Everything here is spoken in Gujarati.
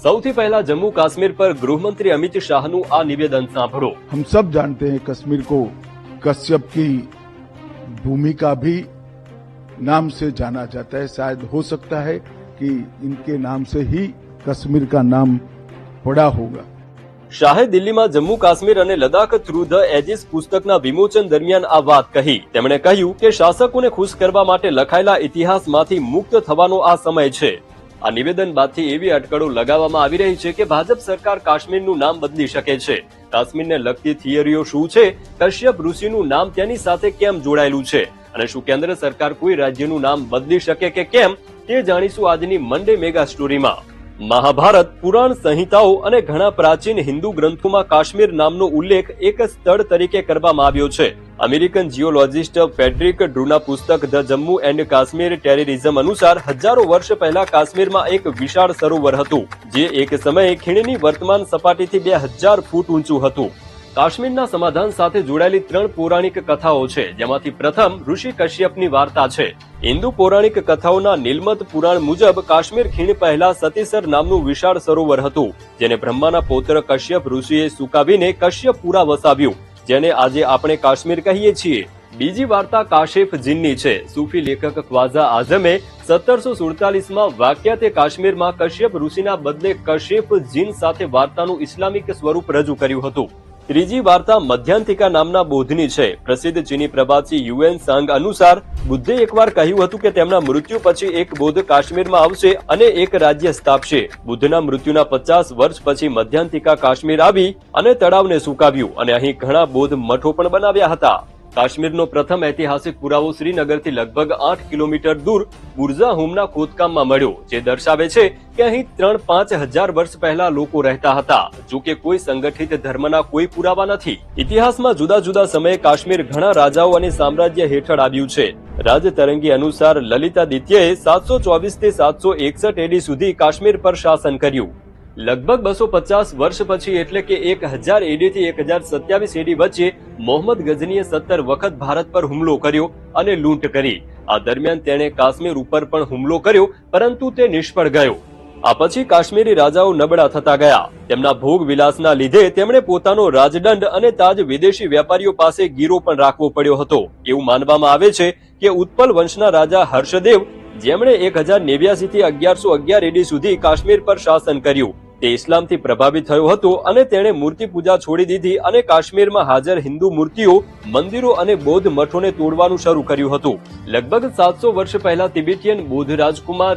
સૌથી પહેલા જમ્મુ કાશ્મીર પર ગૃહમંત્રી અમિત શાહનું આ નિવેદન સાંભળો हम सब जानते हैं कश्मीर को कश्यप की भूमिका भी नाम से जाना जाता है शायद हो सकता है कि इनके नाम से ही कश्मीर का नाम पड़ा होगा શાહે દિલ્હીમાં જમ્મુ કાશ્મીર અને લદાખ થ્રુ ધ એજીસ પુસ્તકના વિમોચન દરમિયાન આ વાત કહી તેમણે કહ્યું કે શાસકોને ખુશ કરવા માટે લખાયેલા ઇતિહાસમાંથી મુક્ત થવાનો આ સમય છે આ નિવેદન બાદથી એવી અટકળો લગાવવામાં આવી રહી છે કે ભાજપ સરકાર કાશ્મીરનું નામ બદલી શકે છે. કાશ્મીરને લગતી થિયરીઓ શું છે? કશ્યપ ઋષિનું નામ તેની સાથે કેમ જોડાયેલું છે? અને શું કેન્દ્ર સરકાર કોઈ રાજ્યનું નામ બદલી શકે કે કેમ? તે જાણીશું આજની મંડે મેગા સ્ટોરીમાં મહાભારત, પુરાણ સંહિતાઓ અને ઘણા પ્રાચીન હિન્દુ ગ્રંથોમાં કાશ્મીર નામનો ઉલ્લેખ એક સ્થળ તરીકે કરવામાં આવ્યો છે. અમેરિકન જીઓલોજિસ્ટ ફેડરિક ડ્રુના પુસ્તક the Jammu and Kashmir terrorism અનુસાર હજારો વર્ષ પહેલા કાશ્મીરમાં એક વિશાળ સરોવર હતું, જે એક સમયે ખીણની વર્તમાન સપાટીથી બે હજાર ફૂટ ઊંચું હતું. કાશ્મીરના સમાધાન સાથે જોડાયેલી ત્રણ પૌરાણિક કથાઓ છે, જેમાંથી પ્રથમ ઋષિ કશ્યપની વાર્તા છે. હિન્દુ પૌરાણિક કથાઓના નિલમત પુરાણ મુજબ કાશ્મીર ખીણ પહેલા સતીસર નામનું વિશાળ સરોવર હતું, જેને બ્રહ્માના પૌત્ર કશ્યપ ઋષિએ સુકાવીને કશ્યપુરા વસાવ્યું, જેને આજે આપણે કાશ્મીર કહીએ છીએ. બીજી વાર્તા કાશેફ જીનની છે. સૂફી લેખક ખ્વાઝા આઝમે સત્તરસો સુડતાલીસમાં વાક્યાતે કાશ્મીરમાં કશ્યપ ઋષિના બદલે કશ્યપ જીન સાથે વાર્તાનું ઇસ્લામિક સ્વરૂપ રજૂ કર્યું હતું. ત્રીજી વાર્તા મધ્યાંતિકા નામના બોધની છે. પ્રસિદ્ધ ચીની પ્રવાસી યુએન સાંગ અનુસાર બુદ્ધે એકવાર કહ્યું હતું કે તેમના મૃત્યુ પછી એક બૌદ્ધ કાશ્મીરમાં આવશે અને એક રાજ્ય સ્થાપશે. બુદ્ધના મૃત્યુના પચાસ વર્ષ પછી મધ્યાંતિકા કાશ્મીર આવી અને તળાવને સુકાવ્યું અને અહીં ઘણા બોધ મઠો પણ બનાવ્યા હતા. કાશ્મીરનો પ્રથમ ઐતિહાસિક પુરાવો શ્રીનગરથી લગભગ આઠ કિલોમીટર દૂર બુરઝા હોમના ખોદકામમાં મળ્યો, જે દર્શાવે છે કે અહીં ત્રણ પાંચ હજાર વર્ષ પહેલા લોકો રહેતા હતા. જો કે કોઈ સંગઠિત ધર્મના કોઈ પુરાવા નથી. ઇતિહાસમાં જુદા જુદા સમયે કાશ્મીર ઘણા રાજાઓ અને સામ્રાજ્ય હેઠળ આવ્યું છે. રાજતરંગી અનુસાર લલિતાદિત્યએ સાતસો ચોવીસથી સાતસો એકસઠ એડી સુધી કાશ્મીર પર શાસન કર્યું. લગભગ બસો પચાસ વર્ષ પછી એટલે કે એક હજાર એડી થી એક હજાર સત્યાવીસ એડી વચ્ચે મોહમ્મદ ગઝનીએ સત્તર વખત ભારત પર હુમલો કર્યો અને લૂંટ કરી. આ દરમિયાન તેણે કાશ્મીર ઉપર પણ હુમલો કર્યો, પરંતુ તે નિષ્ફળ ગયો. આ પછી કાશ્મીરી રાજાઓ નબળા થતા ગયા. તેમના ભોગ વિલાસના લીધે તેમણે પોતાનો રાજદંડ અને તાજ વિદેશી વેપારીઓ પાસે ગીરો પણ રાખવો પડ્યો હતો. એવું માનવામાં આવે છે કે ઉત્પલ વંશના રાજા હર્ષદેવ જેમણે એક હજાર નેવ્યાસી થી અગિયારસો અગિયાર એડી સુધી કાશ્મીર પર શાસન કર્યું. તે ઇસ્લામથી પ્રભાવિત થયું હતું અને તેણે મૂર્તિ પૂજા છોડી દીધી અને કાશ્મીરમાં હાજર હિન્દુ મૂર્તિઓ, મંદિરો અને બૌદ્ધ મઠોને તોડવાનું શરૂ કર્યું હતું. લગભગ સાતસો વર્ષ પહેલા તિબેટિયન બૌદ્ધ રાજકુમાર